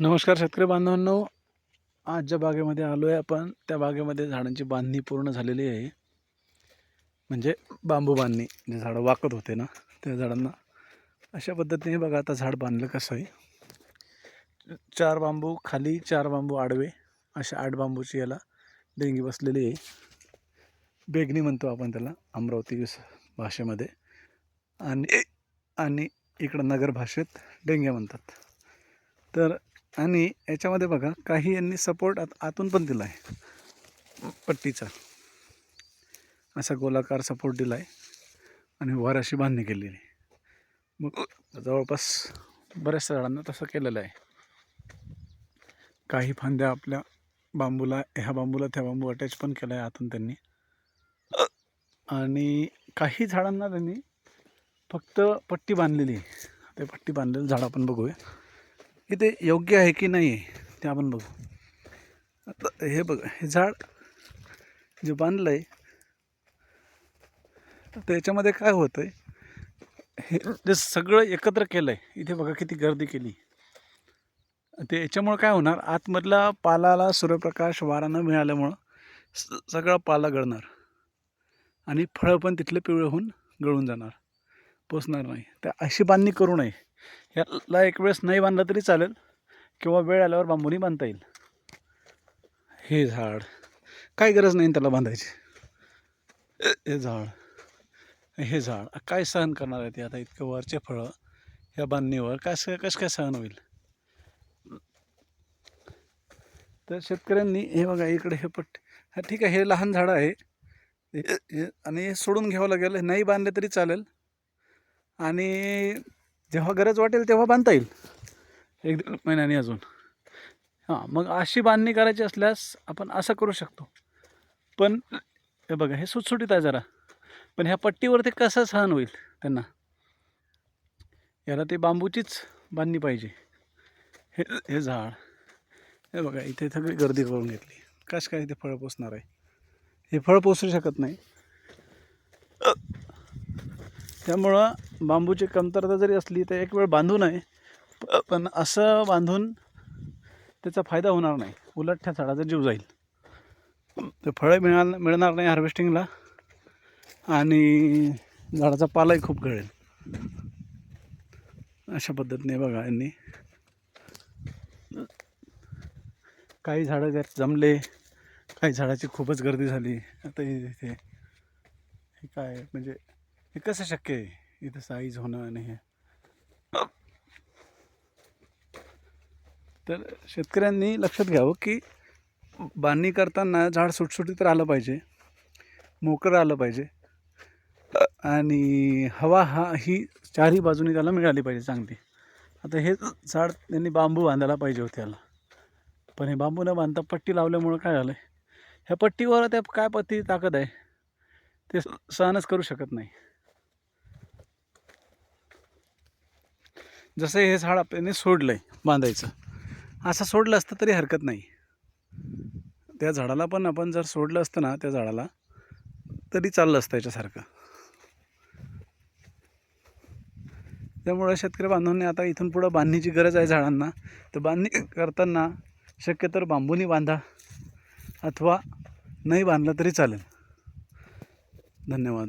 नमस्कार शेतकरी बांधवांनो. आज ज्या बागेमध्ये आलो आहे आपण. त्या बागेमध्ये झाडांची बांधणी पूर्ण झालेली आहे. म्हणजे बांबू बांधणी जे झाडं वाकत होते ना त्या झाडांना. अशा पद्धतीने बघा आता झाड बांधलं कसं आहे. चार बांबू खाली चार बांबू आडवे अशा आठ बांबूची याला डेंगी बसलेली आहे. बेगणी म्हणतो आपण त्याला अमरावती भाषेमध्ये. आणि आणि इकडं नगर भाषेत डेंग्या म्हणतात. तर आणि याच्यामध्ये बघा काही यांनी सपोर्ट आत आतून पण दिला आहे पट्टीचा. असा गोलाकार सपोर्ट दिला आहे आणि वर अशी बांधणी केलेली. आहे मग जवळपास बऱ्याचशा झाडांना तसं केलेलं आहे. काही फांद्या आपल्या बांबूला ह्या बांबूला त्या बांबू अटॅच पण केला आहे आतून त्यांनी. आणि काही झाडांना त्यांनी फक्त पट्टी बांधलेली आहे. ते पट्टी बांधलेलं झाड आपण बघूया. की ते योग्य आहे की नाही आहे ते आपण बघू. आता हे बघा हे झाड जे बांधलं आहे तर त्याच्यामध्ये काय होतं आहे हे जे सगळं एकत्र केलं आहे इथे बघा किती गर्दी केली. ते याच्यामुळं काय होणार आतमधला पालाला सूर्यप्रकाश वारा न मिळाल्यामुळं स सगळा पाला गळणार. आणि फळं पण तिथले पिवळे होऊन गळून जाणार. पोचणार नाही. तर अशी बांधणी करू नये. याला एक वेळेस नाही बांधलं तरी चालेल किंवा वेळ आल्यावर बांबूनी बांधता येईल. हे झाड. काय गरज नाही त्याला बांधायची. हे झाड. हे झाड. काय सहन करणार आहे ते आता इतकं वरचे फळं ह्या बांधणीवर? काय कसं कसं काय सहन होईल? तर शेतकऱ्यांनी हे बघा इकडे हे पट्ट हा ठीक आहे हे लहान झाडं आहे. आणि हे सोडून घ्यावं लागेल. नाही बांधले तरी चालेल. आणि जेव्हा गरज वाटेल तेव्हा बांधता येईल. एक दीड महिन्याने अजून. हां मग अशी बांधणी करायची असल्यास आपण असं करू शकतो. पण हे बघा हे सुटसुटीत आहे जरा. पण ह्या पट्टीवरती कसं सहन होईल त्यांना? याला ते बांबूचीच बांधणी पाहिजे. हे हे झाड. हे बघा इथे सगळी गर्दी करून घेतली. कश काय इथे फळं पोचणार आहे? हे फळ पोचू शकत नाही. त्यामुळं बांबूची कमतरता जरी असली तर एक वेळ बांधू नये. प- पण असं बांधून त्याचा फायदा होणार नाही. उलट त्या झाडाचा जीव जाईल. ते फळं मिळणार मिळणार नाही हार्वेस्टिंगला आणि झाडाचा पालाही खूप गळेल. अशा पद्धतीने बघा यांनी. काही झाडं त्यात जमले काही झाडाची खूपच गर्दी झाली आता इथे हे काय म्हणजे हे कसं शक्य आहे? इथं साईज होणं आणि हे तर शेतकऱ्यांनी लक्षात घ्यावं की बांधणी करताना झाड सुटसुटीत राहिलं पाहिजे मोकळं राहिलं पाहिजे आणि हवा हा ही चारही बाजूनी त्याला मिळाली पाहिजे चांगली. आता हे झाड त्यांनी बांबू बांधायला पाहिजे होते याला. पण हे बांबू न बांधता पट्टी लावल्यामुळं काय झालं ह्या पट्टीवर त्या काय पत्ती ताकद आहे? ते सहनच करू शकत नाही. जसं हे झाड आपल्याने सोडलं आहे बांधायचं असं सोडलं असतं तरी हरकत नाही. त्या झाडाला पण आपण जर सोडलं असतं ना त्या झाडाला तरी चाललं असतं याच्यासारखं. त्यामुळं शेतकरी बांधवांनी आता इथून पुढं बांधणीची गरज आहे झाडांना. तर बांधणी करताना शक्यतर बांबूनी बांधा अथवा नाही बांधलं तरी चालेल. धन्यवाद.